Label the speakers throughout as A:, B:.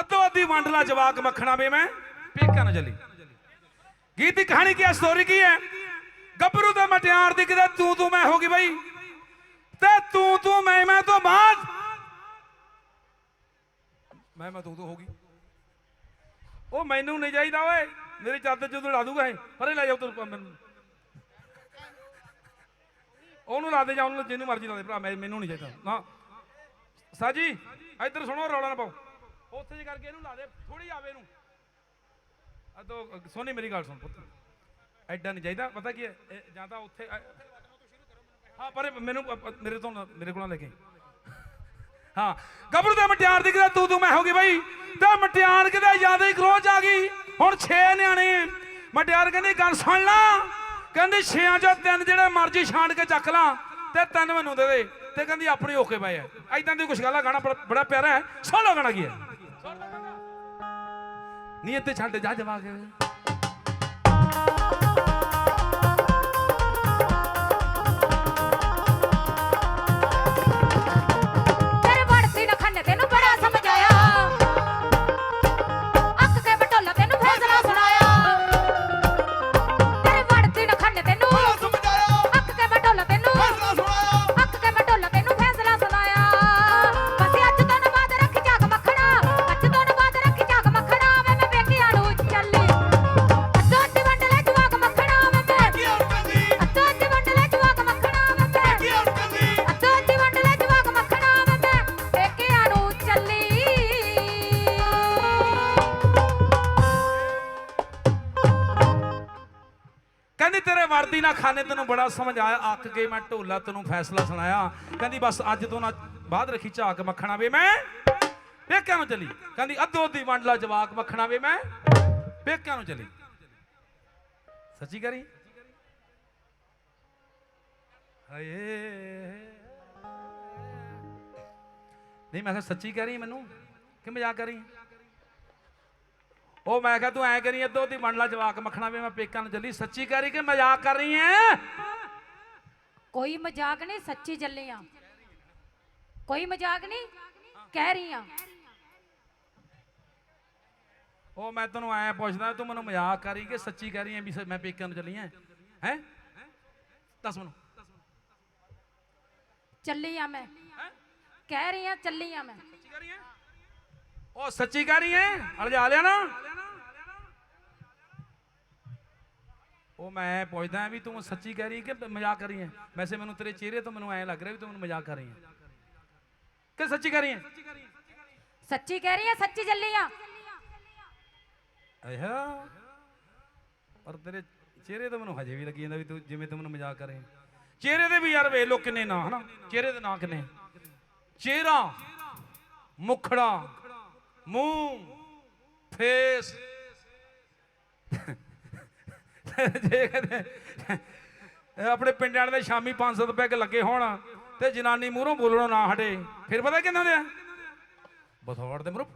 A: ਅੱਧੋ ਅੱਧੀ ਵੰਡਲਾ ਜਵਾਕ ਮੱਖਣਾ ਵੇ ਮੈਂ ਪੇਕਾ ਨਾ ਜਲੀ ਗੀਤ ਦੀ ਕਹਾਣੀ ਕੀ ਹੈ ਸਟੋਰੀ ਕੀ ਹੈ ਗੱਭਰੂ ਦਾ ਮਟਿਆਰ ਦੀ ਕਿਦਾ ਤੂੰ ਤੂੰ ਮੈਂ ਹੋ ਗਈ ਬਈ ਤੇ ਤੂੰ ਤੂੰ ਮੈਂ ਮੈਂ ਤੋਂ ਬਾਅਦ ਮੈਂ ਮੈਂ ਤੂੰ ਤੂੰ ਹੋ ਗਈ ਉਹ ਮੈਨੂੰ ਨਹੀਂ ਚਾਹੀਦਾ ਓਏ ਮੇਰੇ ਚਾਦਰ ਚੋਂ ਉਡਾ ਦੂਗਾ ਹੈ ਪਰੇ ਲੈ ਜਾ ਤੂੰ ਮੈਨੂੰ ਉਹਨੂੰ ਲਾ ਦੇ ਜਾ ਉਹਨੂੰ ਜਿੰਨੂੰ ਮਰਜ਼ੀ ਲਾ ਦੇ ਭਰਾ ਮੈਨੂੰ ਨਹੀਂ ਚਾਹੀਦਾ ਨਾ ਸਾਜੀ ਇੱਧਰ ਸੁਣੋ ਰੌਲਾ ਨਾ ਪਾਓ ਉੱਥੇ ਜੇ ਕਰਕੇ ਇਹਨੂੰ ਲਾ ਦੇ ਥੋੜੀ ਆਵੇ ਇਹਨੂੰ ਆ ਤੋ ਸੋਨੀ ਮੇਰੀ ਗੱਲ ਸੁਣ ਪੁੱਤ ਐਡਾ ਨਹੀਂ ਚਾਹੀਦਾ ਪਤਾ ਕੀ ਹੈ ਜਾਂ ਤਾਂ ਉੱਥੇ ਹਾਂ ਪਰ ਮੈਨੂੰ ਮੇਰੇ ਤੋਂ ਮੇਰੇ ਕੋਲ ਲੈ ਕੇ ਹਾਂ ਗੱਭਰੂ ਦਾ ਮਟਿਆਰ ਦਿਖਦਾ ਤੂੰ ਤੂੰ ਮੈਂ ਹੋ ਗਈ ਬਾਈ ਤੇ ਮਟਿਆਰ ਕਿਦਾ ਜ਼ਿਆਦਾ ਹੀ ਕਰੋਚ ਆ ਗਈ ਹੁਣ 6 ਨਿਆਣੇ ਮਟਿਆਰ ਕਹਿੰਦੀ ਗੱਲ ਸੁਣ ਲਾ ਕਹਿੰਦੀ 6 ਚੋਂ ਤਿੰਨ ਜਿਹੜੇ ਮਰਜੀ ਛਾਂਡ ਕੇ ਚੱਕ ਲਾ ਤੇ ਤਿੰਨ ਮੈਨੂੰ ਦੇ ਦੇ ਤੇ ਕਹਿੰਦੀ ਆਪਣੀ ਓਕੇ ਪਏ ਐ ਐਦਾਂ ਦੀ ਕੁਛ ਗੱਲਾਂ ਗਾਣਾ ਬੜਾ ਪਿਆਰਾ ਹੈ ਸੋਲੋ ਗਾਣਾ ਕੀ ਹੈ নিয়তে ছাড়তে যা যাওয়া ਕਹਿੰਦੀ ਤੇਰੇ ਵਰਦੀ ਨਾ ਖਾਨੇ ਤੈਨੂੰ ਬੜਾ ਸਮਝ ਆਇਆ ਅੱਕ ਕੇ ਮੈਂ ਢੋਲਾ ਤੈਨੂੰ ਫੈਸਲਾ ਸੁਣਾਇਆ ਕਹਿੰਦੀ ਬਸ ਅੱਜ ਤੋਂ ਨਾ ਬਾਅਦ ਰੱਖੀ ਝਾਕ ਮੱਖਣਾ ਵੇ ਮੈਂ ਪੇਕਿਆਂ ਨੂੰ ਚਲੀ ਕਹਿੰਦੀ ਅੱਧੋ ਅੱਧੀ ਵੰਡ ਲਾ ਜਵਾਕ ਮੱਖਣਾ ਵੇ ਮੈਂ ਪੇਕਿਆਂ ਨੂੰ ਚਲੀ ਸੱਚੀ ਕਰੀ ਹਾਏ ਨਹੀਂ ਮੈਂ ਸੱਚੀ ਕਹਿ ਰਹੀ ਮੈਨੂੰ ਕਿ ਮਜ਼ਾਕ ਕਰ ਰਹੀ ਉਹ ਮੈਂ ਕਿਹਾ ਤੂੰ ਐ ਕਰੀ ਅੱਧੋ ਦੀ ਬਣ ਲਾ ਜਵਾਕ ਮੱਖਣਾ ਵੀ ਮੈਂ ਪੇਕਾਂ ਨੂੰ ਜੱਲੀ ਸੱਚੀ ਕਹਿ ਰਹੀ ਕਿ ਮਜ਼ਾਕ ਕਰ ਰਹੀ ਐ
B: ਕੋਈ ਮਜ਼ਾਕ ਨਹੀਂ ਸੱਚੀ ਜੱਲੀ ਆ ਕੋਈ ਮਜ਼ਾਕ ਨਹੀਂ ਕਹਿ ਰਹੀ ਆ
A: ਉਹ ਮੈਂ ਤੈਨੂੰ ਐ ਪੁੱਛਦਾ ਤੂੰ ਮੈਨੂੰ ਮਜ਼ਾਕ ਕਰ ਰਹੀ ਕਿ ਸੱਚੀ ਕਹਿ ਰਹੀ ਐ ਵੀ ਮੈਂ ਪੇਕਾਂ ਨੂੰ ਚੱਲੀ ਐ ਹੈ ਦੱਸ ਮੈਨੂੰ
B: ਚੱਲੀ ਆ ਮੈਂ ਕਹਿ ਰਹੀ ਆ ਚੱਲੀ ਆ ਮੈਂ ਸੱਚੀ ਕਹਿ ਰਹੀ ਐ
A: ਉਹ ਸੱਚੀ ਕਹਿ ਰਹੀ ਐ ਅਲਜਾ ਲਿਆ ਨਾ ਉਹ ਮੈਂ ਪੁੱਛਦਾ ਵੀ ਤੂੰ ਸੱਚੀ ਕਹਿ ਰਹੀ ਕਿ ਮਜ਼ਾਕ ਕਰ ਰਹੀ ਹੈ ਵੈਸੇ ਮੈਨੂੰ ਤੇਰੇ ਚਿਹਰੇ ਤੋਂ ਮੈਨੂੰ ਐ ਲੱਗ ਰਿਹਾ ਵੀ ਤੂੰ ਮੈਨੂੰ ਮਜ਼ਾਕ ਕਰ ਰਹੀ ਹੈ ਕਿ ਸੱਚੀ ਕਹਿ ਰਹੀ ਹੈ ਸੱਚੀ
B: ਕਹਿ ਰਹੀ ਹੈ ਸੱਚੀ ਜੱਲੀ ਆ
A: ਆਇਆ ਪਰ ਤੇਰੇ ਚਿਹਰੇ ਤੋਂ ਮੈਨੂੰ ਹਜੇ ਵੀ ਲੱਗੀ ਜਾਂਦਾ ਵੀ ਤੂੰ ਜਿਵੇਂ ਤੂੰ ਮੈਨੂੰ ਮਜ਼ਾਕ ਕਰ ਰਹੀ ਚਿਹਰੇ ਦੇ ਵੀ ਯਾਰ ਵੇਖ ਲੋ ਕਿੰਨੇ ਨਾ ਹਨਾ ਚਿਹਰੇ ਦੇ ਨਾਂ ਕਿੰਨੇ ਚਿਹਰਾ ਮੁਖੜਾ ਮੂੰਹ ਫੇਸ ਜੇ ਆਪਣੇ ਪਿੰਡ ਵਾਲੇ ਦੇ ਸ਼ਾਮੀ 500 ਰੁਪਏ ਕੇ ਲੱਗੇ ਹੋਣ ਤੇ ਜਨਾਨੀ ਮੂਹਰੋਂ ਬੋਲਣੋਂ ਨਾ ਹਟੇ ਫਿਰ ਪਤਾ ਕਿੰਨਾ ਦੇ ਆ ਬਥੌੜ ਦੇ ਮੂਹਰੋਂ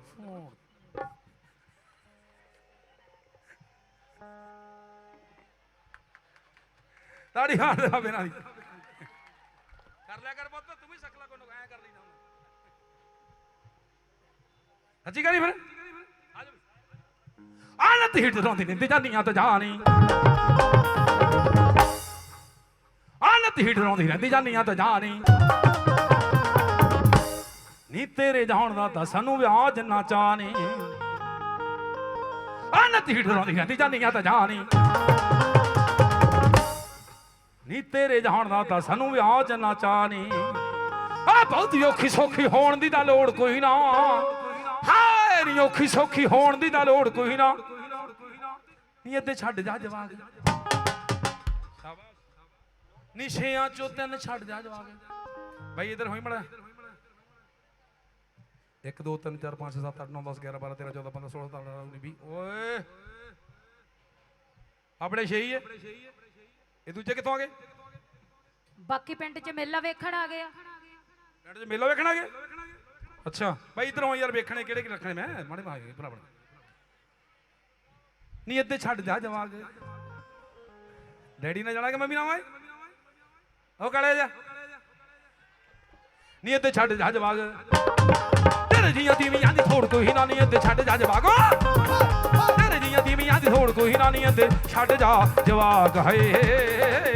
A: ਤਾੜੀ ਹਾਰ ਦੇ ਬਿਨਾਂ ਦੀ
C: ਕਰ ਲਿਆ ਕਰ ਪੁੱਤ ਤੂੰ ਵੀ ਸਕਲਾ ਕੋ ਐ ਕਰ ਲਈ ਨਾ
A: ਸੱਚੀ ਕਰੀ ਫਿਰ ਆਨਤ ਹਿੱਟ ਰੋਂਦੀ ਨਿੰਦੇ ਜਾਂਦੀਆਂ ਤਾਂ ਜਾਣੀ ਆਨਤ ਹਿੱਟ ਰੋਂਦੀ ਰਹਿੰਦੀ ਜਾਂਦੀਆਂ ਤਾਂ ਜਾਣੀ ਨੀ ਤੇਰੇ ਜਾਣ ਦਾ ਤਾਂ ਸਾਨੂੰ ਵਿਆਹ ਜਿੰਨਾ ਚਾਹਨੀ ਆਨਤ ਹਿੱਟ ਰੋਂਦੀ ਰਹਿੰਦੀ ਜਾਂਦੀਆਂ ਤਾਂ ਜਾਣੀ ਨੀ ਤੇਰੇ ਜਾਣ ਦਾ ਤਾਂ ਸਾਨੂੰ ਵਿਆਹ ਜਿੰਨਾ ਚਾਹਨੀ ਆ ਬਹੁਤੀ ਔਖੀ ਸੌਖੀ ਹੋਣ ਦੀ ਤਾਂ ਲੋੜ ਕੋਈ ਨਾ ਹਾਂ ਤੇਰੀ ਔਖੀ ਸੌਖੀ ਹੋਣ ਦੀ ਨਾਲ ਲੋੜ ਕੋਈ ਨਾ ਨਹੀਂ ਇੱਥੇ ਛੱਡ ਜਾ ਜਵਾਗ ਨਹੀਂ ਛੇਆਂ ਚੋਂ ਤਿੰਨ ਛੱਡ ਜਾ ਜਵਾਗ ਭਾਈ ਇਧਰ ਹੋਈ ਮੜਾ 1 2 3 4 5 6 7 8 9 10 11 12 13 14 15 16 17 18 19 20 ਓਏ ਆਪਣੇ ਸਹੀ ਹੈ ਇਹ ਦੂਜੇ ਕਿੱਥੋਂ ਆ ਗਏ
B: ਬਾਕੀ ਪਿੰਡ 'ਚ ਮੇਲਾ ਵੇਖਣ ਆ ਗਏ ਆ
A: ਪਿੰਡ 'ਚ ਮੇਲਾ ਵੇਖਣ ਆ ਗਏ ਅੱਛਾ ਬਾਈ ਇਧਰੋਂ ਯਾਰ ਵੇਖਣੇ ਕਿਹੜੇ ਕਿ ਰੱਖਣੇ ਮੈਂ ਮਾੜੇ ਮਾਗੇ ਭਰਾ ਬਣ ਨਹੀਂ ਇੱਥੇ ਛੱਡ ਜਾ ਜਵਾਗ ਡੈਡੀ ਨਾਲ ਜਾਣਾ ਕਿ ਮੰਮੀ ਨਾਲ ਆਏ ਉਹ ਕਾਲੇ ਜਾ ਨਹੀਂ ਇੱਥੇ ਛੱਡ ਜਾ ਜਵਾਗ ਤੇਰੇ ਜੀਆਂ ਤੀਵੀਆਂ ਦੀ ਥੋੜ ਕੋਈ ਨਾ ਨਹੀਂ ਇੱਥੇ ਛੱਡ ਜਾ ਜਵਾਗ ਤੇਰੇ ਜੀਆਂ ਤੀਵੀਆਂ ਦੀ ਥੋੜ ਕੋਈ ਨਾ ਨਹੀਂ ਇੱਥੇ ਛੱਡ ਜਾ ਜਵਾਗ ਹਏ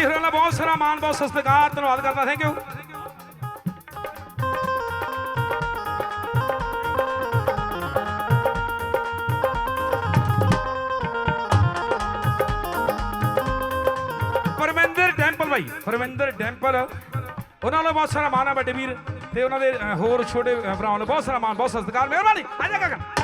A: ਜੀ ਹੋਰਾਂ ਦਾ ਬਹੁਤ ਸਾਰਾ ਮਾਨ ਬਹੁਤ ਸਤਿਕਾਰ ਧੰਨਵਾਦ ਕਰਦਾ ਥੈਂਕ ਯੂ ਪਰਮਿੰਦਰ ਟੈਂਪਲ ਭਾਈ ਪਰਮਿੰਦਰ ਟੈਂਪਲ ਉਹਨਾਂ ਨੂੰ ਬਹੁਤ ਸਾਰਾ ਮਾਨ ਹੈ ਵੱਡੇ ਵੀਰ ਤੇ ਉਹਨਾਂ ਦੇ ਹੋਰ ਛੋਟੇ ਭਰਾਵਾਂ ਨੂੰ ਬਹੁਤ ਸਾਰਾ ਮਾਨ ਬਹੁਤ ਸਤਿਕਾਰ ਮਿਹਰਬਾਨੀ ਆ ਜਾ ਕਾਕਾ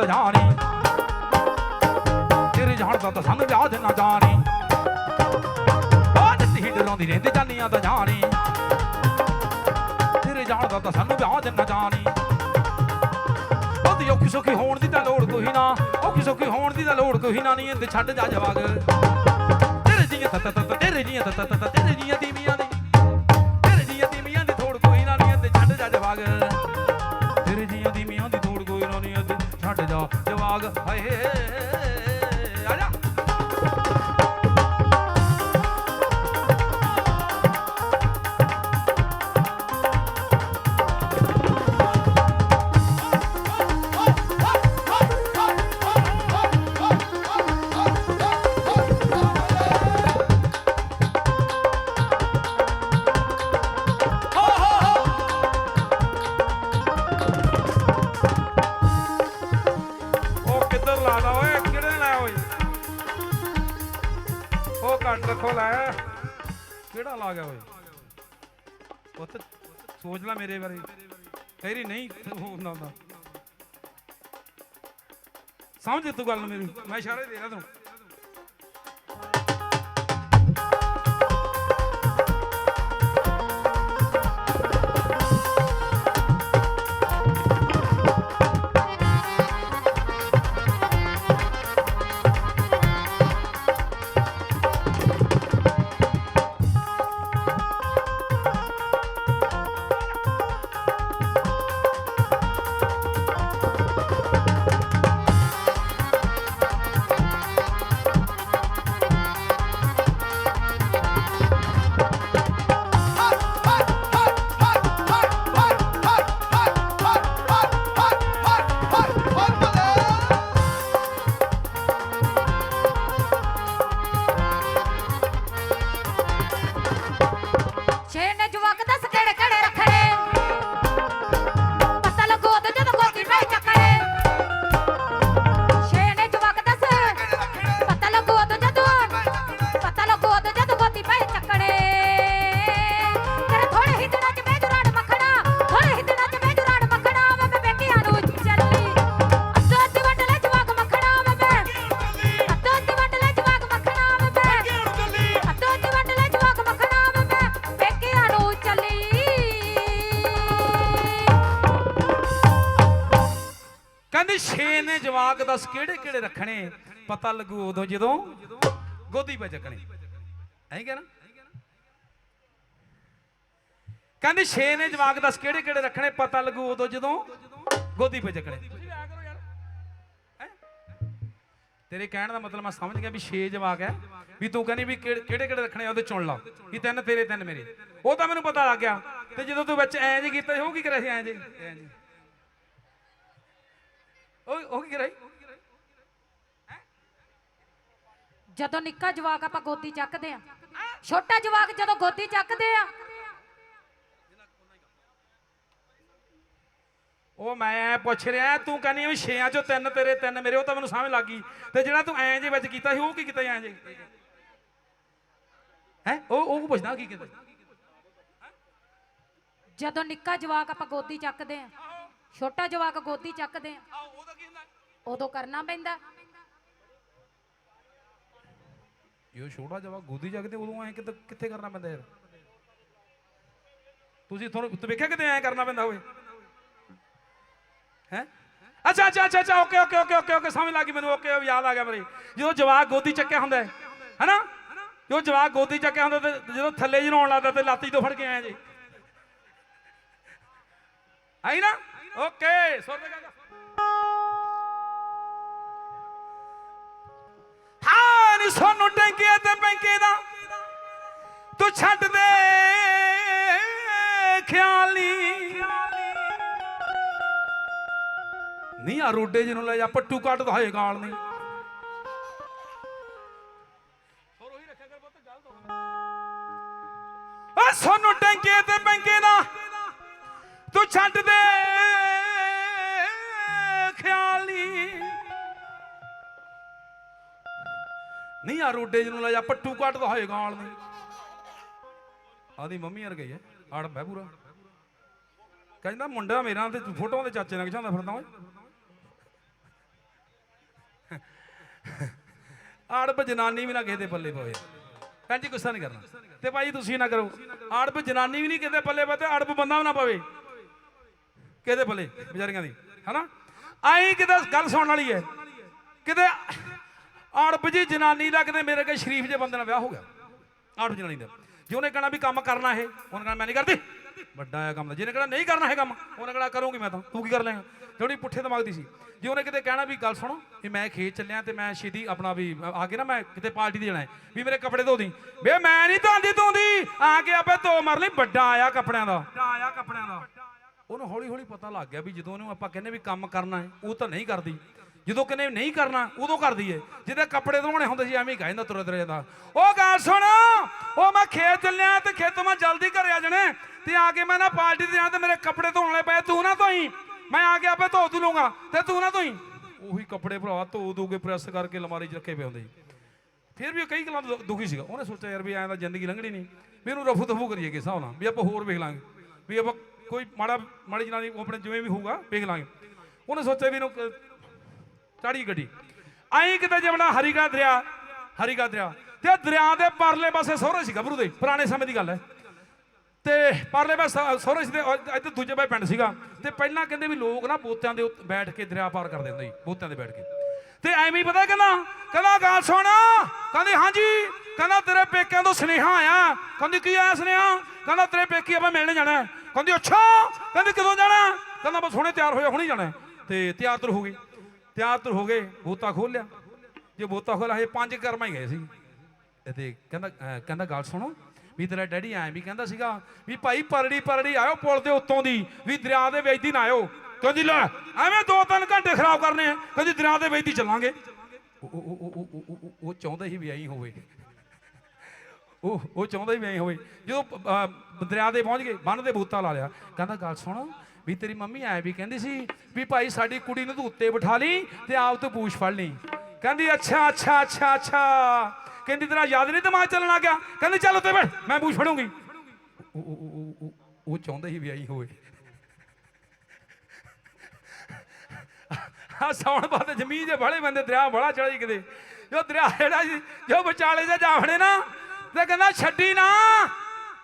A: ਤਾਂ ਜਾਣੀ ਤੇਰੇ ਜਾਣ ਦਾ ਤਾਂ ਸਾਨੂੰ ਵਿਆਹ ਦੇ ਨਾ ਜਾਣੀ ਬਾਦ ਸੀ ਡਰਾਉਂਦੀ ਰਹਿੰਦੀ ਜਾਨੀਆਂ ਤਾਂ ਜਾਣੀ ਤੇਰੇ ਜਾਣ ਦਾ ਤਾਂ ਸਾਨੂੰ ਵਿਆਹ ਦੇ ਨਾ ਜਾਣੀ ਉਹਦੀ ਔਖੀ ਸੋਖੀ ਹੋਣ ਦੀ ਤਾਂ ਲੋੜ ਕੋਈ ਨਾ ਔਖੀ ਸੋਖੀ ਹੋਣ ਦੀ ਤਾਂ ਲੋੜ ਕੋਈ ਨਾ ਨਹੀਂ ਇਹਦੇ ਛੱਡ ਜਾ ਜਵਾਗ ਤੇਰੇ ਜੀਆਂ ਤਤ ਤਤ ਤੇਰੇ ਜੀਆਂ ਤਤ ਤਤ ਤੇਰੇ ਜੀਆਂ ਦੀ ਰਾਗ ਹਏ ਕਿਹੜਾ ਲਾ ਗਿਆ ਓਏ ਪੁੱਤ ਸੋਚ ਲੈ ਮੇਰੇ ਬਾਰੇ ਤੇਰੀ ਨਹੀਂ ਹੁੰਦਾ ਹੁੰਦਾ ਸਮਝ ਤੂੰ ਗੱਲ ਨੂੰ ਮੇਰੀ ਮੈਂ ਇਸ਼ਾਰੇ ਦੇ ਰਿਹਾ ਤੈਨੂੰ ਕਹਿੰਦੇ ਛੇ ਨੇ ਜਵਾਕ ਦੱਸ ਕਿਹੜੇ ਕਿਹੜੇ ਰੱਖਣੇ ਪਤਾ ਲੱਗੂ ਉਦੋਂ ਜਦੋਂ ਗੋਦੀ ਵਿੱਚ ਚੱਕਣੇ ਐਂ ਕਹਿਣਾ ਕਹਿੰਦੇ ਛੇ ਨੇ ਜਵਾਕ ਦੱਸ ਕਿਹੜੇ ਕਿਹੜੇ ਰੱਖਣੇ ਪਤਾ ਲੱਗੂ ਉਦੋਂ ਜਦੋਂ ਗੋਦੀ ਵਿੱਚ ਚੱਕਣੇ ਤੇਰੇ ਕਹਿਣ ਦਾ ਮਤਲਬ ਮੈਂ ਸਮਝ ਗਿਆ ਵੀ ਛੇ ਜਵਾਕ ਹੈ ਵੀ ਤੂੰ ਕਹਿੰਦੀ ਵੀ ਕਿਹੜੇ ਕਿਹੜੇ ਰੱਖਣੇ ਉਹਦੇ ਚੁਣ ਲਾ ਵੀ ਤਿੰਨ ਤੇਰੇ ਤਿੰਨ ਮੇਰੇ ਉਹ ਤਾਂ ਮੈਨੂੰ ਪਤਾ ਲੱਗ ਗਿਆ ਤੇ ਜਦੋਂ ਤੂੰ ਵਿੱਚ ਐਂ ਜੀ ਕੀਤਾ ਉਹ ਕੀ ਕਰਿਆ ਸੀ ਐਂ ਜੀ ਐਂ ਜੀ ਉਹ ਕੀ ਕਰਾਈ
B: ਜਦੋਂ ਨਿੱਕਾ ਜਵਾਕ ਆਪਾਂ ਗੋਦੀ ਚੱਕਦੇ ਆ ਛੋਟਾ ਜਵਾਕ ਜਦੋਂ ਗੋਦੀ ਚੱਕਦੇ ਆ
A: ਉਹ ਮੈਂ ਪੁੱਛ ਰਿਹਾ ਤੂੰ ਕਹਿੰਦੀ ਵੀ ਛੇਆਂ ਚੋਂ ਤਿੰਨ ਤੇਰੇ ਤਿੰਨ ਮੇਰੇ ਉਹ ਤਾਂ ਮੈਨੂੰ ਸਮਝ ਲੱਗ ਗਈ ਤੇ ਜਿਹੜਾ ਤੂੰ ਐਂ ਜੇ ਵਿੱਚ ਕੀਤਾ ਸੀ ਉਹ ਕੀ ਕੀਤਾ ਐਂ ਜੇ ਹੈ ਉਹ ਉਹ ਪੁੱਛਦਾ ਕੀ ਕੀਤਾ
B: ਜਦੋਂ ਨਿੱਕਾ ਜਵਾਕ ਆਪਾਂ ਗੋਦੀ ਚੱਕਦੇ ਆ ਛੋਟਾ ਜਵਾਕ ਗੋਦੀ ਚੱਕਦੇ ਆ ਉਹਦਾ ਕੀ ਹੁੰਦਾ ਉਦੋਂ ਕਰਨਾ ਪੈਂਦਾ
A: ਇਹ ਛੋਟਾ ਜਵਾ ਗੋਦੀ ਜਗਦੇ ਉਦੋਂ ਐ ਕਿਤੇ ਕਿੱਥੇ ਕਰਨਾ ਪੈਂਦਾ ਯਾਰ ਤੁਸੀਂ ਤੁਹਾਨੂੰ ਤੂੰ ਵੇਖਿਆ ਕਿਤੇ ਐ ਕਰਨਾ ਪੈਂਦਾ ਹੋਵੇ ਹੈ ਅੱਛਾ ਅੱਛਾ ਅੱਛਾ ਅੱਛਾ okay okay okay okay okay ਸਮਝ ਲੱਗੀ ਮੈਨੂੰ ਓਕੇ ਯਾਦ ਆ ਗਿਆ ਮੇਰੇ ਜਦੋਂ ਜਵਾਗ ਗੋਦੀ ਚੱਕਿਆ ਹੁੰਦਾ ਹੈ ਹੈਨਾ ਜਦੋਂ ਜਵਾਗ ਗੋਦੀ ਚੱਕਿਆ ਹੁੰਦਾ ਤੇ ਜਦੋਂ ਥੱਲੇ ਜਿਹਨੂੰ ਆਉਣ ਲੱਗਦਾ ਤੇ ਲਾਤੀ ਤੋਂ ਫੜ ਕੇ ਆਇਆ ਜੀ ਆਈ ਨਾ ਓਕੇ ਸੋਰ ਦੇ ਨਹੀਂ ਸਾਨੂੰ ਟੈਂਕੀਆਂ ਤੇ ਬੈਂਕੇ ਦਾ ਤੂੰ ਛੱਡ ਦੇ ਖਿਆਲੀ ਨਹੀਂ ਆ ਰੋਡੇ ਜਿਹਨੂੰ ਲੈ ਜਾ ਪੱਟੂ ਕੱਟ ਦਾ ਗਾਲ ਨਹੀਂ ਹੋਰ ਉਹੀ ਰੱਖਿਆ ਕਰ ਪੁੱਤ ਗੱਲ ਤੋਂ ਆ ਸਾਨੂੰ ਟੈਂਕੀਆਂ ਨਹੀਂ ਆ ਰੋਡੇ ਜਿਹਨੂੰ ਲੈ ਜਾ ਪੱਟੂ ਕੱਟ ਦਾ ਹੋਏ ਗਾਲ ਨੇ ਆਦੀ ਮੰਮੀ ਵਰ ਗਈ ਹੈ ਆੜ ਮੈਂ ਪੂਰਾ ਕਹਿੰਦਾ ਮੁੰਡਾ ਮੇਰਾ ਤੇ ਫੋਟੋਆਂ ਦੇ ਚਾਚੇ ਨਾਲ ਖਿਚਾਉਂਦਾ ਫਿਰਦਾ ਓਏ ਆੜਬ ਜਨਾਨੀ ਵੀ ਨਾ ਕਿਸੇ ਦੇ ਪੱਲੇ ਪਵੇ ਭੈਣ ਜੀ ਗੁੱਸਾ ਨਹੀਂ ਕਰਨਾ ਤੇ ਭਾਈ ਤੁਸੀਂ ਨਾ ਕਰੋ ਆੜਬ ਜਨਾਨੀ ਵੀ ਨਹੀਂ ਕਿਸੇ ਪੱਲੇ ਪਵੇ ਤੇ ਆੜਬ ਬੰਦਾ ਵੀ ਨਾ ਪਵੇ ਦੇ ਪੱਲੇ ਵਿਚਾਰੀਆਂ ਦੀ ਹਨਾ ਆਈ ਕਿਤੇ ਗੱਲ ਸੁਣਨ ਵਾਲੀ ਹੈ ਕਿਤੇ ਅੜਬ ਜੀ ਜਨਾਨੀ ਲੱਗਦੇ ਮੇਰੇ ਕੇ ਸ਼ਰੀਫ ਜੇ ਬੰਦੇ ਨਾਲ ਵਿਆਹ ਹੋ ਗਿਆ ਅੜਬ ਜਨਾਨੀ ਦਾ ਜੇ ਉਹਨੇ ਕਹਣਾ ਵੀ ਕੰਮ ਕਰਨਾ ਹੈ ਉਹਨੇ ਕਹਣਾ ਮੈਂ ਨਹੀਂ ਕਰਦੀ ਵੱਡਾ ਆ ਕੰਮ ਦਾ ਜਿਹਨੇ ਕਹਣਾ ਨਹੀਂ ਕਰਨਾ ਹੈ ਕੰਮ ਉਹਨੇ ਕਹਣਾ ਕਰੂੰਗੀ ਮੈਂ ਤਾਂ ਤੂੰ ਕੀ ਕਰ ਲੈਂਗਾ ਥੋੜੀ ਪੁੱਠੇ ਦਿਮਾਗ ਦੀ ਸੀ ਜੇ ਉਹਨੇ ਕਿਤੇ ਕਹਿਣਾ ਵੀ ਗੱਲ ਸੁਣੋ ਕਿ ਮੈਂ ਖੇਤ ਚੱਲਿਆ ਤੇ ਮੈਂ ਛੇਦੀ ਆਪਣਾ ਵੀ ਆ ਕੇ ਨਾ ਮੈਂ ਕਿਤੇ ਪਾਰਟੀ ਦੇ ਜਾਣਾ ਵੀ ਮੇਰੇ ਕੱਪੜੇ ਧੋ ਦੀ ਵੇ ਮੈਂ ਨਹੀਂ ਧੋਂਦੀ ਦੀ ਆ ਕੇ ਆਪੇ ਧੋ ਮਰ ਲਈ ਵੱਡਾ ਆਇਆ ਕੱਪੜਿਆਂ ਦਾ ਵੱਡਾ ਆਇਆ ਕੱਪੜਿਆਂ ਦਾ ਉਹਨੂੰ ਹੌਲੀ ਹੌਲੀ ਪਤਾ ਲੱਗ ਗਿਆ ਵੀ ਜਦੋਂ ਉਹਨੂੰ ਆਪਾਂ ਕਹਿੰਦੇ ਵੀ ਕੰਮ ਕਰਨਾ ਹੈ ਉਹ ਤਾਂ ਨਹੀਂ ਕਰਦੀ ਜਦੋਂ ਕਹਿੰਦੇ ਨਹੀਂ ਕਰਨਾ ਉਦੋਂ ਕਰਦੀ ਦਈਏ ਜਿਹਦੇ ਕੱਪੜੇ ਧੋਣੇ ਹੁੰਦੇ ਸੀ ਐਵੇਂ ਹੀ ਕਹਿੰਦਾ ਤੁਰੇ ਤੁਰੇ ਜਾਂਦਾ ਉਹ ਗੱਲ ਸੁਣ ਉਹ ਮੈਂ ਖੇਤ ਚੱਲਿਆ ਤੇ ਖੇਤੋਂ ਮੈਂ ਜਲਦੀ ਘਰੇ ਆ ਜਣੇ ਤੇ ਆ ਕੇ ਮੈਂ ਨਾ ਪਾਰਟੀ ਤੇ ਜਾਣਾ ਤੇ ਮੇਰੇ ਕੱਪੜੇ ਧੋਣ ਲੈ ਪਏ ਤੂੰ ਨਾ ਧੋਈ ਮੈਂ ਆ ਕੇ ਆਪੇ ਧੋ ਧੂ ਲੂੰਗਾ ਤੇ ਤੂੰ ਨਾ ਧੋਈ ਉਹੀ ਕੱਪੜੇ ਭਰਾ ਧੋ ਦੋਗੇ ਪ੍ਰੈਸ ਕਰਕੇ ਅਲਮਾਰੀ 'ਚ ਰੱਖੇ ਪਏ ਹੁੰਦੇ ਫਿਰ ਵੀ ਕਈ ਗੱਲਾਂ ਦੁਖੀ ਸੀਗਾ ਉਹਨੇ ਸੋਚਿਆ ਯਾਰ ਵੀ ਐਂ ਤਾਂ ਜ਼ਿੰਦਗੀ ਲੰਘਣੀ ਨਹੀਂ ਵੀ ਇਹਨੂੰ ਰਫੂ ਤਫੂ ਕਰੀਏ ਕਿਸਾ ਹੋਣਾ ਵੀ ਆਪਾਂ ਹੋਰ ਵੇਖ ਲਾਂਗੇ ਵੀ ਆਪਾਂ ਕੋਈ ਮਾੜਾ ਮਾੜੀ ਜਨਾਨੀ ਆਪਣੇ ਜਿਵੇਂ ਵੀ ਹੋਊਗਾ ਵੇਖ ਲਾਂਗੇ ਉਹਨੇ ਸੋਚਿਆ ਵੀ ਇਹਨੂੰ ਚੜੀ ਗੱਡੀ ਐਂ ਕਿਤੇ ਜਮਣਾ ਹਰੀਗਾ ਦਰਿਆ ਹਰੀਗਾ ਦਰਿਆ ਤੇ ਦਰਿਆ ਦੇ ਪਰਲੇ ਪਾਸੇ ਸੋਹਰੇ ਸੀ ਗੱਭਰੂ ਦੇ ਪੁਰਾਣੇ ਸਮੇਂ ਦੀ ਗੱਲ ਹੈ ਤੇ ਪਰਲੇ ਪਾਸੇ ਸੋਹਰੇ ਸੀ ਤੇ ਇੱਥੇ ਦੂਜੇ ਪਾਸੇ ਪਿੰਡ ਸੀਗਾ ਤੇ ਪਹਿਲਾਂ ਕਹਿੰਦੇ ਵੀ ਲੋਕ ਨਾ ਬੋਤਿਆਂ ਦੇ ਬੈਠ ਕੇ ਦਰਿਆ ਪਾਰ ਕਰਦੇ ਹੁੰਦੇ ਸੀ ਬੋਤਿਆਂ ਦੇ ਬੈਠ ਕੇ ਤੇ ਐਵੇਂ ਹੀ ਪਤਾ ਕਹਿੰਦਾ ਕਹਿੰਦਾ ਗੱਲ ਸੁਣ ਕਹਿੰਦੇ ਹਾਂਜੀ ਕਹਿੰਦਾ ਤੇਰੇ ਪੇਕਿਆਂ ਤੋਂ ਸੁਨੇਹਾ ਆਇਆ ਕਹਿੰਦੀ ਕੀ ਆਇਆ ਸੁਨੇਹਾ ਕਹਿੰਦਾ ਤੇਰੇ ਪੇਕੀ ਆਪਾਂ ਮਿਲਣ ਜਾਣਾ ਕਹਿੰਦੀ ਅੱਛਾ ਕਹਿੰਦੇ ਕਦੋਂ ਜਾਣਾ ਕਹਿੰਦਾ ਬਸ ਹੁਣੇ ਤਿਆਰ ਹੋਇਆ ਹੁਣੇ ਜਾਣਾ ਤੇ ਤਿਆਰ ਤੁਰ ਹੋ ਗਈ ਤਿਆਰ ਹੋ ਗਏ ਬੋਤਾ ਖੋਲਿਆ ਜੇ ਬੋਤਾ ਖੋਲਾ ਇਹ ਪੰਜ ਕਰਮਾਂ ਹੀ ਗਏ ਸੀ ਤੇ ਕਹਿੰਦਾ ਕਹਿੰਦਾ ਗੱਲ ਸੁਣੋ ਵੀ ਤੇਰਾ ਡੈਡੀ ਆਇਆ ਵੀ ਕਹਿੰਦਾ ਸੀਗਾ ਵੀ ਭਾਈ ਪਰੜੀ ਪਰੜੀ ਆਇਓ ਪੁਲ ਦੇ ਉੱਤੋਂ ਦੀ ਵੀ ਦਰਿਆ ਦੇ ਵਿੱਚ ਦੀ ਨਾ ਆਇਓ ਕਹਿੰਦੀ ਲੈ ਐਵੇਂ ਦੋ ਤਿੰਨ ਘੰਟੇ ਖਰਾਬ ਕਰਨੇ ਆ ਕਹਿੰਦੀ ਦਰਿਆ ਦੇ ਵਿੱਚ ਦੀ ਚੱਲਾਂਗੇ ਉਹ ਚਾਹੁੰਦਾ ਹੀ ਵੀ ਐਂ ਹੋਵੇ ਉਹ ਉਹ ਚਾਹੁੰਦਾ ਹੀ ਵੀ ਐਂ ਹੋਵੇ ਜਦੋਂ ਦਰਿਆ ਦੇ ਪਹੁੰਚ ਗਏ ਬੰਨ ਦੇ ਬੂਤਾ ਲਾ ਲਿਆ ਕਹਿੰਦਾ ਗੱਲ ਸੁਣੋ ਵੀ ਤੇਰੀ ਮੰਮੀ ਐ ਵੀ ਕਹਿੰਦੀ ਸੀ ਵੀ ਭਾਈ ਸਾਡੀ ਕੁੜੀ ਨੂੰ ਤੂੰ ਉੱਤੇ ਬਿਠਾ ਲਈ ਤੇ ਆਪ ਤੂੰ ਪੂਛ ਫੜ ਲਈ ਕਹਿੰਦੀ ਅੱਛਾ ਅੱਛਾ ਅੱਛਾ ਅੱਛਾ ਕਹਿੰਦੀ ਤੇਰਾ ਯਾਦ ਨਹੀਂ ਦਿਮਾਗ ਚੱਲਣਾ ਗਿਆ ਕਹਿੰਦੀ ਚੱਲ ਉੱਤੇ ਬੈਠ ਮੈਂ ਪੂਛ ਫੜੂੰਗੀ ਉਹ ਚਾਹੁੰਦਾ ਹੀ ਵਿਆਹੀ ਹੋਵੇ ਆ ਸੌਣ ਬਾਦ ਜ਼ਮੀਨ ਦੇ ਬਾਲੇ ਬੰਦੇ ਦਰਿਆ ਬੜਾ ਚੜਾਈ ਕਿਤੇ ਜੋ ਦਰਿਆ ਜਿਹੜਾ ਜੋ ਵਿਚਾਲੇ ਦੇ ਜਾਵੜੇ ਨਾ ਤੇ ਕਹਿੰਦਾ ਛੱਡੀ ਨਾ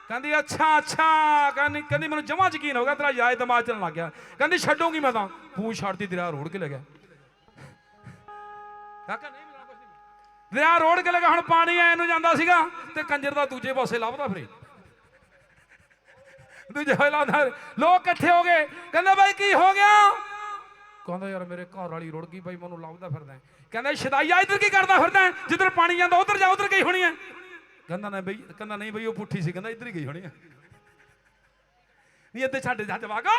A: ਕਹਿੰਦੀ ਅੱਛਾ ਅੱਛਾ ਕਹਿੰਦੀ ਕਹਿੰਦੀ ਮੈਨੂੰ ਜਮਾ ਯਕੀਨ ਹੋ ਗਿਆ ਤੇਰਾ ਯਾਦ ਦਿਮਾਗ ਚੱਲਣ ਲੱਗ ਗਿਆ ਕਹਿੰਦੀ ਛੱਡੂਗੀ ਮੈਂ ਤਾਂ ਤੂੰ ਛੱਡਦੀ ਦਰਿਆ ਰੋੜ ਕੇ ਲੱਗਿਆ ਕਾਕਾ ਨਹੀਂ ਮਿਲਣਾ ਕੁਝ ਨਹੀਂ ਦਰਿਆ ਰੋੜ ਕੇ ਲੱਗਾ ਹੁਣ ਪਾਣੀ ਐ ਇਹਨੂੰ ਜਾਂਦਾ ਸੀਗਾ ਤੇ ਕੰਜਰ ਦਾ ਦੂਜੇ ਪਾਸੇ ਲੱਭਦਾ ਫਰੇ ਦੂਜੇ ਲਾਉਂਦਾ ਲੋਕ ਇੱਥੇ ਹੋ ਗਏ ਕਹਿੰਦਾ ਬਾਈ ਕੀ ਹੋ ਗਿਆ ਕਹਿੰਦਾ ਯਾਰ ਮੇਰੇ ਘਰ ਵਾਲੀ ਰੁੜ ਗਈ ਬਾਈ ਮੈਨੂੰ ਲੱਭਦਾ ਫਿਰਦਾ ਕਹਿੰਦਾ ਸ਼ਦਾਈਆ ਇੱਧਰ ਕੀ ਕਰਦਾ ਫਿਰਦਾ ਜਿੱਧਰ ਪਾਣੀ ਜਾਂਦਾ ਉਧਰ ਜਾ ਉਧਰ ਗਈ ਹੋਣੀ ਐ ਕਹਿੰਦਾ ਨਾ ਬਈ ਕਹਿੰਦਾ ਨਹੀਂ ਬਈ ਉਹ ਪੁੱਠੀ ਸੀ ਕਹਿੰਦਾ ਇੱਧਰ ਹੀ ਗਈ ਹੋਣੀ ਆ ਨਹੀਂ ਇੱਥੇ ਛੱਡ ਜਾ ਜਵਾਗਾ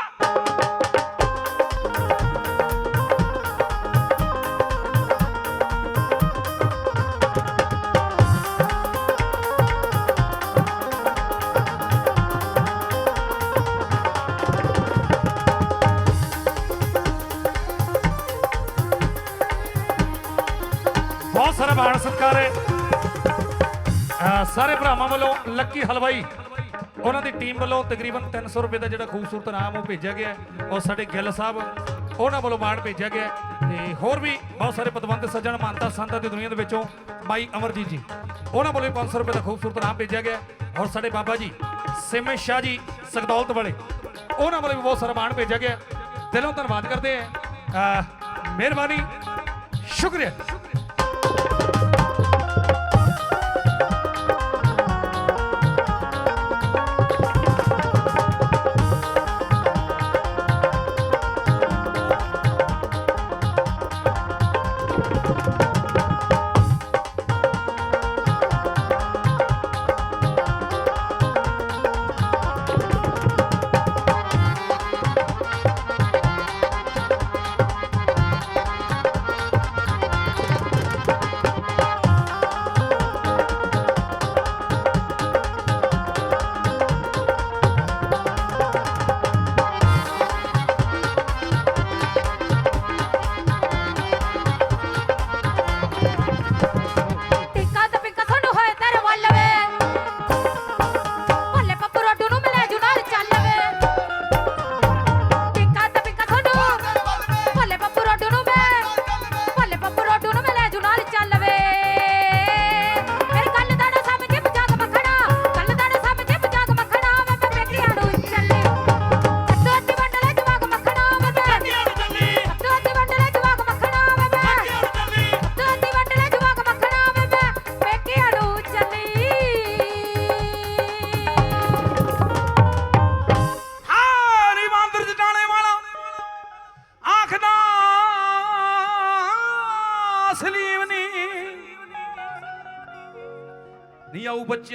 A: ਬਹੁਤ ਸਾਰਾ ਮਾਣ ਸਤਕਾਰ ਹੈ ਸਾਰੇ ਭਰਾਵਾਂ ਵੱਲੋਂ ਲੱਕੀ ਹਲਵਾਈ ਉਹਨਾਂ ਦੀ ਟੀਮ ਵੱਲੋਂ ਤਕਰੀਬਨ 300 ਰੁਪਏ ਦਾ ਜਿਹੜਾ ਖੂਬਸੂਰਤ ਨਾਮ ਉਹ ਭੇਜਿਆ ਗਿਆ ਔਰ ਸਾਡੇ ਗਿੱਲ ਸਾਹਿਬ ਉਹਨਾਂ ਵੱਲੋਂ ਮਾਣ ਭੇਜਿਆ ਗਿਆ ਤੇ ਹੋਰ ਵੀ ਬਹੁਤ ਸਾਰੇ ਪਦਵੰਤ ਸੱਜਣ ਮਾਨਤਾ ਸੰਤਾਂ ਦੀ ਦੁਨੀਆ ਦੇ ਵਿੱਚੋਂ ਬਾਈ ਅਮਰਜੀਤ ਜੀ ਉਹਨਾਂ ਵੱਲੋਂ 500 ਰੁਪਏ ਦਾ ਖੂਬਸੂਰਤ ਨਾਮ ਭੇਜਿਆ ਗਿਆ ਔਰ ਸਾਡੇ ਬਾਬਾ ਜੀ ਸਿਮੇ ਸ਼ਾਹ ਜੀ ਸਗਦੌਲਤ ਵਾਲੇ ਉਹਨਾਂ ਵੱਲੋਂ ਵੀ ਬਹੁਤ ਸਾਰਾ ਮਾਣ ਭੇਜਿਆ ਗਿਆ ਦਿਲੋਂ ਧੰਨਵਾਦ ਕਰਦੇ ਆ ਮਿਹਰਬਾਨੀ ਸ਼ੁਕਰੀਆ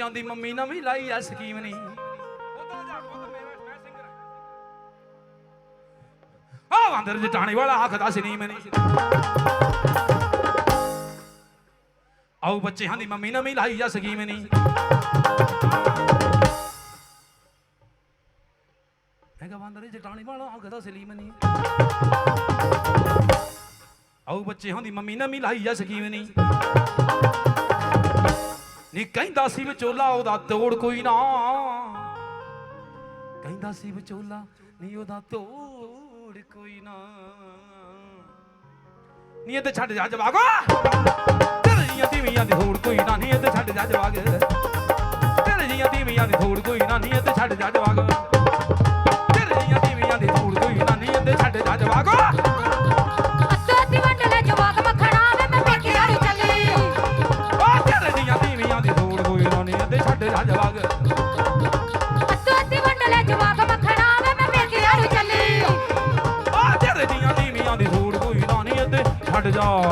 A: ਜਾਂਦੀ ਮੰਮੀ ਨਾ ਵੀ ਲਾਈ ਆ ਸਕੀਮ ਨਹੀਂ ਆ ਵੰਦਰ ਟਾਣੀ ਵਾਲਾ ਆਖਦਾ ਸੀ ਨਹੀਂ ਮੈਨੇ ਆਉ ਬੱਚੇ ਹਾਂ ਦੀ ਮੰਮੀ ਨਾ ਵੀ ਲਾਈ ਆ ਸਕੀਮ ਨਹੀਂ ਮੈਂ ਕਹਾਂ ਜੀ ਟਾਣੀ ਵਾਲਾ ਆਖਦਾ ਸਲੀਮ ਨਹੀਂ ਆਉ ਬੱਚੇ ਹਾਂ ਦੀ ਮੰਮੀ ਨਾ ਮਿਲਾਈ ਆ ਸਕੀਮ ਨਹੀਂ ਨੀ ਕਹਿੰਦਾ ਸੀ ਵਿਚੋਲਾ ਉਹਦਾ ਤੋੜ ਕੋਈ ਨਾ ਕਹਿੰਦਾ ਸੀ ਵਿਚੋਲਾ ਨੀ ਉਹਦਾ ਤੋੜ ਕੋਈ ਨਾ ਨੀ ਇਹ ਤੇ ਛੱਡ ਜਾ ਜਵਾਗ ਤੇਰੇ ਜੀਆਂ ਦੀਵੀਆਂ ਦੀ ਹੋੜ ਕੋਈ ਨਾ ਨੀ ਇਹ ਤੇ ਛੱਡ ਜਾ ਜਵਾਗ ਤੇਰੇ ਜੀਆਂ ਦੀਵੀਆਂ ਦੀ ਹੋੜ ਕੋਈ ਨਾ ਨੀ ਇਹ ਤੇ ਛੱਡ ਜਾ ਜਵਾਗ ਤੇਰੇ ਜੀਆਂ ਤੀਵੀਆਂ ਦੀ ਹੋੜ ਕੋਈ ਨਾ ਨੀ ਇਹ ਤੇ ਛੱਡ ਜਾ ਜਵਾਗ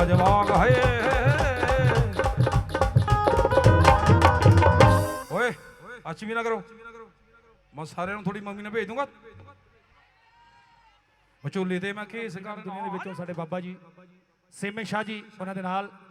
A: ਜਵਾਨ ਹਏ ਓਏ ਅੱਛੀ ਵੀ ਨਾ ਕਰੋ ਮੈਂ ਸਾਰਿਆਂ ਨੂੰ ਥੋੜੀ ਮੰਮੀ ਨਾਲ ਭੇਜ ਦੂੰਗਾ ਮਚੋਲੀ ਤੇ ਮੈਂ ਕਿਸ ਘਰ ਦੁਨੀਆ ਦੇ ਵਿੱਚੋਂ ਸਾਡੇ ਬਾਬਾ ਜੀ ਸੇਮੇ ਸ਼ਾਹ ਜੀ ਉਹਨਾਂ ਦੇ ਨਾਲ